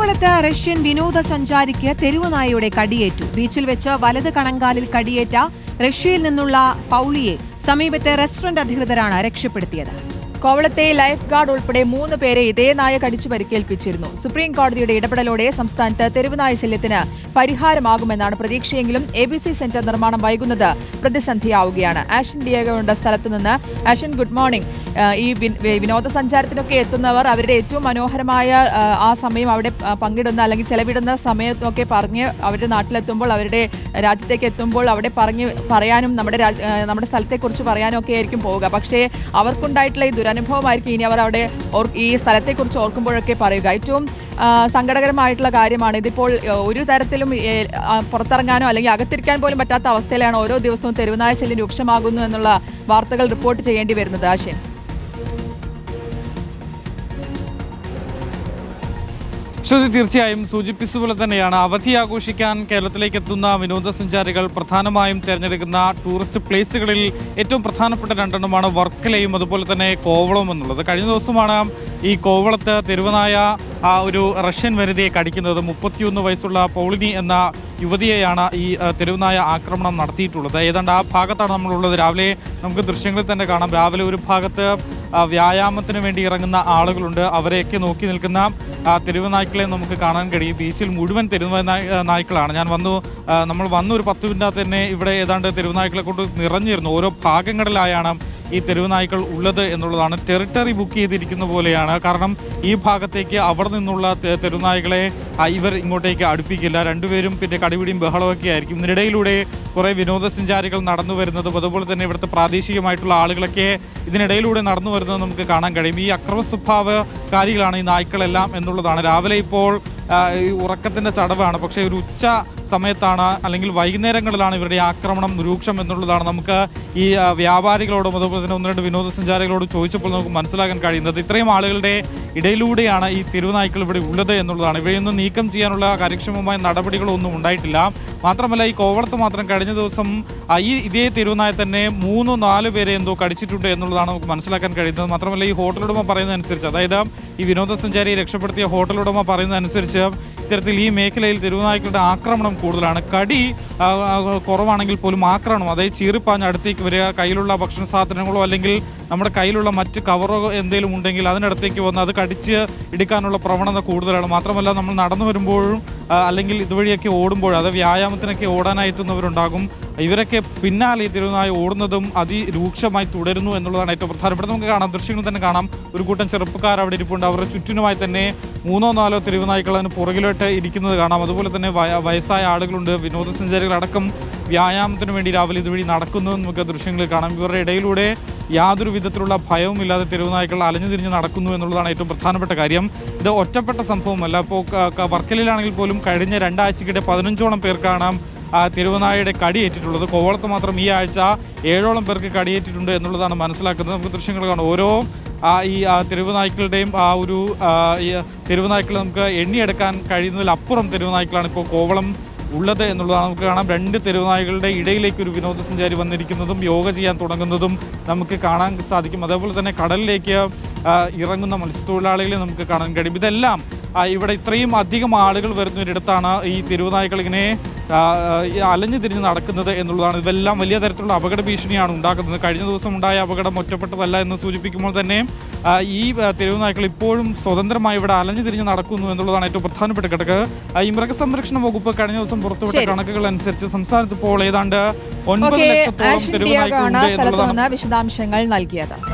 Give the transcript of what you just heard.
കോവളത്ത് റഷ്യൻ വിനോദസഞ്ചാരിക്ക് തെരുവുനായയുടെ കടിയേറ്റു. ബീച്ചിൽ വെച്ച് വലത് കണങ്കാലിൽ കടിയേറ്റ റഷ്യയിൽ നിന്നുള്ള പൗളിയെ സമീപത്തെ റെസ്റ്റോറന്റ് അധികൃതരാണ് രക്ഷപ്പെടുത്തിയത്. കോവളത്തെ ലൈഫ് ഗാർഡ് ഉൾപ്പെടെ മൂന്ന് പേരെ ഇതേ നായ കടിച്ചു പരിക്കേൽപ്പിച്ചിരുന്നു. സുപ്രീം കോടതിയുടെ ഇടപെടലോടെ സംസ്ഥാനത്ത് തെരുവുനായ ശല്യത്തിന് പരിഹാരമാകുമെന്നാണ് പ്രതീക്ഷയെങ്കിലും എ ബി സി സെന്റർ നിർമ്മാണം വൈകുന്നത് പ്രതിസന്ധിയാവുകയാണ്. ആഷൻ ഡിയാഗോണ്ട സ്ഥലത്ത് നിന്ന് ആഷൻ ഗുഡ് മോർണിംഗ്. ഈ വിനോദസഞ്ചാരത്തിനൊക്കെ എത്തുന്നവർ അവരുടെ ഏറ്റവും മനോഹരമായ ആ, സമയം അവിടെ പങ്കിടുന്ന അല്ലെങ്കിൽ ചെലവിടുന്ന സമയത്തൊക്കെ പറഞ്ഞ് അവരുടെ നാട്ടിലെത്തുമ്പോൾ അവരുടെ രാജ്യത്തേക്ക് എത്തുമ്പോൾ അവിടെ പറഞ്ഞ് പറയാനും നമ്മുടെ നമ്മുടെ സ്ഥലത്തെക്കുറിച്ച് പറയാനും ഒക്കെ ആയിരിക്കും പോവുക. പക്ഷേ അവർക്കുണ്ടായിട്ടുള്ള ഈ ദുരനുഭവമായിരിക്കും ഇനി അവർ അവിടെ ഈ സ്ഥലത്തെക്കുറിച്ച് ഓർക്കുമ്പോഴൊക്കെ പറയുക. ഏറ്റവും സങ്കടകരമായിട്ടുള്ള കാര്യമാണ് ഇതിപ്പോൾ ഒരു തരത്തിലും പുറത്തിറങ്ങാനോ അല്ലെങ്കിൽ അകത്തിരിക്കാൻ പോലും പറ്റാത്ത അവസ്ഥയിലാണ് ഓരോ ദിവസവും തെരുവുനായ ശല്യം രൂക്ഷമാകുന്നു എന്നുള്ള വാർത്തകൾ റിപ്പോർട്ട് ചെയ്യേണ്ടി വരുന്നത്. ആശയൻ ശ്രുതി തീർച്ചയായും സൂചിപ്പിച്ചതുപോലെ തന്നെയാണ്. അവധി ആഘോഷിക്കാൻ കേരളത്തിലേക്ക് എത്തുന്ന വിനോദസഞ്ചാരികൾ പ്രധാനമായും തിരഞ്ഞെടുക്കുന്ന ടൂറിസ്റ്റ് പ്ലേസുകളിൽ ഏറ്റവും പ്രധാനപ്പെട്ട രണ്ടെണ്ണമാണ് വർക്കലയും അതുപോലെ തന്നെ കോവളം എന്നുള്ളത്. കഴിഞ്ഞ ദിവസമാണ് ഈ കോവളത്ത് തെരുവനായ ആ ഒരു റഷ്യൻ വനിതയെ കടിക്കുന്നത്. മുപ്പത്തിയൊന്ന് വയസ്സുള്ള പൗളിനി എന്ന യുവതിയെയാണ് ഈ തെരുവനായ ആക്രമണം നടത്തിയിട്ടുള്ളത്. ഏതാണ്ട് ആ ഭാഗത്താണ് നമ്മളുള്ളത്. രാവിലെ നമുക്ക് ദൃശ്യങ്ങളിൽ തന്നെ കാണാം. രാവിലെ ഒരു ഭാഗത്ത് വ്യായാമത്തിന് വേണ്ടി ഇറങ്ങുന്ന ആളുകളുണ്ട്. അവരെയൊക്കെ നോക്കി നിൽക്കുന്ന തെരുവ് നായ്ക്കളെ നമുക്ക് കാണാൻ കഴിയും. ബീച്ചിൽ മുഴുവൻ തെരുവ് നായ്ക്കളാണ്. ഞാൻ വന്നു നമ്മൾ വന്നു ഒരു പത്ത് മിനിറ്റ് തന്നെ ഇവിടെ ഏതാണ്ട് തെരുവ് നായ്ക്കളെ കൊണ്ട് നിറഞ്ഞിരുന്നു. ഓരോ ഭാഗങ്ങളിലായാണ് ഈ തെരുവ് നായ്ക്കൾ ഉള്ളത് എന്നുള്ളതാണ്. ടെറിട്ടറി ബുക്ക് ചെയ്തിരിക്കുന്ന പോലെയാണ്. കാരണം ഈ ഭാഗത്തേക്ക് അവിടെ നിന്നുള്ള തെരുവ് തെരുവുനായ്ക്കളെ ഇവർ ഇങ്ങോട്ടേക്ക് അടുപ്പിക്കില്ല. രണ്ടുപേരും പിന്നെ കടിപിടിയും ബഹളമൊക്കെ ആയിരിക്കും. ഇതിനിടയിലൂടെ കുറേ വിനോദസഞ്ചാരികൾ നടന്നു വരുന്നതും അതുപോലെ തന്നെ ഇവിടുത്തെ പ്രാദേശികമായിട്ടുള്ള ആളുകളൊക്കെ ഇതിനിടയിലൂടെ നടന്നു വരുന്നത് നമുക്ക് കാണാൻ കഴിയും. ഈ അക്രമ സ്വഭാവകാരികളാണ് ഈ നായ്ക്കളെല്ലാം എന്നുള്ളതാണ്. രാവിലെ ഇപ്പോൾ ഉറക്കത്തിന്റെ ചടവാണ്. പക്ഷേ ഒരു ഉച്ച സമയത്താണ് അല്ലെങ്കിൽ വൈകുന്നേരങ്ങളിലാണ് ഇവരുടെ ആക്രമണം രൂക്ഷം എന്നുള്ളതാണ് നമുക്ക് ഈ വ്യാപാരികളോടും അതുപോലെ തന്നെ ഒന്ന് രണ്ട് വിനോദസഞ്ചാരികളോടും ചോദിച്ചപ്പോൾ നമുക്ക് മനസ്സിലാക്കാൻ കഴിയുന്നത്. ഇത്രയും ആളുകളുടെ ഇടയിലൂടെയാണ് ഈ തെരുവുനായ്ക്കൾ ഇവിടെ ഉള്ളത് എന്നുള്ളതാണ്. ഇവയൊന്നും നീക്കം ചെയ്യാനുള്ള കാര്യക്ഷമമായ നടപടികളൊന്നും ഉണ്ടായിട്ടില്ല. മാത്രമല്ല ഈ കോവളത്ത് മാത്രം കഴിഞ്ഞ ദിവസം ഈ ഇതേ തെരുവുനായ തന്നെ മൂന്നോ നാല് പേരെ എന്തോ കടിച്ചിട്ടുണ്ട് എന്നുള്ളതാണ് നമുക്ക് മനസ്സിലാക്കാൻ കഴിയുന്നത്. മാത്രമല്ല ഈ ഹോട്ടലുടമ പറയുന്നതനുസരിച്ച് അതായത് ഈ വിനോദസഞ്ചാരിയെ രക്ഷപ്പെടുത്തിയ ഹോട്ടലുടമ പറയുന്നതനുസരിച്ച് ഇത്തരത്തിൽ ഈ മേഖലയിൽ തെരുവുനായ്ക്കളുടെ ആക്രമണം കൂടുതലാണ്. കടി കുറവാണെങ്കിൽ പോലും ആക്രമണം. അതായത് ചീറിപ്പാഞ്ഞ് അടുത്തേക്ക് വരിക കയ്യിലുള്ള ഭക്ഷണ സാധനങ്ങളോ അല്ലെങ്കിൽ നമ്മുടെ കയ്യിലുള്ള മറ്റ് കവറോ എന്തെങ്കിലും ഉണ്ടെങ്കിൽ അതിനടുത്തേക്ക് വന്ന് അത് കടിച്ച് എടുക്കാനുള്ള പ്രവണത കൂടുതലാണ്. മാത്രമല്ല നമ്മൾ നടന്നു വരുമ്പോഴും അല്ലെങ്കിൽ ഇതുവഴിയൊക്കെ ഓടുമ്പോൾ അത് വ്യായാമത്തിനൊക്കെ ഓടാനായി എത്തുന്നവരുണ്ടാകും. ഇവരൊക്കെ പിന്നാലെ ഈ തിരുവനായി ഓടുന്നതും അതിരൂക്ഷമായി തുടരുന്നു എന്നുള്ളതാണ് ഏറ്റവും പ്രധാനപ്പെട്ട നമുക്ക് കാണാം ദൃശ്യങ്ങൾ തന്നെ കാണാം. ഒരു കൂട്ടം ചെറുപ്പക്കാർ അവിടെ ഇരിപ്പുണ്ട്. അവരുടെ ചുറ്റിനുമായി തന്നെ മൂന്നോ നാലോ തിരുവനായ്ക്കൾ അതിന് പുറകിലോട്ട് ഇരിക്കുന്നത് കാണാം. അതുപോലെ തന്നെ വയ- വയസ്സായ ആളുകളുണ്ട്. വിനോദസഞ്ചാരികളടക്കം വ്യായാമത്തിന് വേണ്ടി രാവിലെ ഇതുവഴി നടക്കുന്നത് നമുക്ക് ദൃശ്യങ്ങൾ കാണാം. ഇവരുടെ ഇടയിലൂടെ യാതൊരു വിധത്തിലുള്ള ഭയവും ഇല്ലാതെ തെരുവുനായ്ക്കൾ അലഞ്ഞു തിരിഞ്ഞ് നടക്കുന്നു എന്നുള്ളതാണ് ഏറ്റവും പ്രധാനപ്പെട്ട കാര്യം. ഇത് ഒറ്റപ്പെട്ട സംഭവമല്ല. ഇപ്പോൾ വർക്കലിലാണെങ്കിൽ പോലും കഴിഞ്ഞ രണ്ടാഴ്ചക്കിടെ പതിനഞ്ചോളം പേർക്കാണ് തിരുവനായയുടെ കടിയേറ്റിട്ടുള്ളത്. കോവളത്ത് മാത്രം ഈ ആഴ്ച ഏഴോളം പേർക്ക് കടിയേറ്റിട്ടുണ്ട് എന്നുള്ളതാണ് മനസ്സിലാക്കുന്നത്. നമുക്ക് ദൃശ്യങ്ങൾ കാണാം. ഓരോ ഈ തെരുവുനായ്ക്കളുടെയും ആ ഒരു തെരുവുനായ്ക്കൾ നമുക്ക് എണ്ണിയെടുക്കാൻ കഴിയുന്നതിലപ്പുറം തെരുവുനായ്ക്കളാണ് ഇപ്പോൾ കോവളം ഉള്ളത് എന്നുള്ളതാണ് നമുക്ക് കാണാം. രണ്ട് തെരുവുനായകളുടെ ഇടയിലേക്ക് ഒരു വിനോദസഞ്ചാരി വന്നിരിക്കുന്നതും യോഗ ചെയ്യാൻ തുടങ്ങുന്നതും നമുക്ക് കാണാൻ സാധിക്കും. അതേപോലെ തന്നെ കടലിലേക്ക് ഇറങ്ങുന്ന മത്സ്യത്തൊഴിലാളികളെ നമുക്ക് കാണാൻ കഴിയും. ഇതെല്ലാം ഇവിടെ ഇത്രയും അധികം ആളുകൾ വരുന്നൊരിടത്താണ് ഈ തെരുവുനായ്ക്കൾ ഇങ്ങനെ അലഞ്ഞു തിരിഞ്ഞ് നടക്കുന്നത് എന്നുള്ളതാണ്. ഇതെല്ലാം വലിയ തരത്തിലുള്ള അപകട ഭീഷണിയാണ് ഉണ്ടാക്കുന്നത്. കഴിഞ്ഞ ദിവസം ഉണ്ടായ അപകടം ഒറ്റപ്പെട്ടതല്ല എന്ന് സൂചിപ്പിക്കുമ്പോൾ തന്നെ ഈ തെരുവുനായ്ക്കൾ ഇപ്പോഴും സ്വതന്ത്രമായി ഇവിടെ അലഞ്ഞു തിരിഞ്ഞ് നടക്കുന്നു എന്നുള്ളതാണ് ഏറ്റവും പ്രധാനപ്പെട്ട ഘടക. ആ, ഈ മൃഗസംരക്ഷണ വകുപ്പ് കഴിഞ്ഞ ദിവസം പുറത്തുവിട്ട കണക്കുകൾ അനുസരിച്ച് സംസ്ഥാനത്ത് ഇപ്പോൾ ഏതാണ്ട് ഒൻപത് ലക്ഷത്തോളം തെരുവുനായ്ക്കളുണ്ട് എന്നുള്ളതാണ്. വിശദാംശങ്ങൾ നൽകിയത്.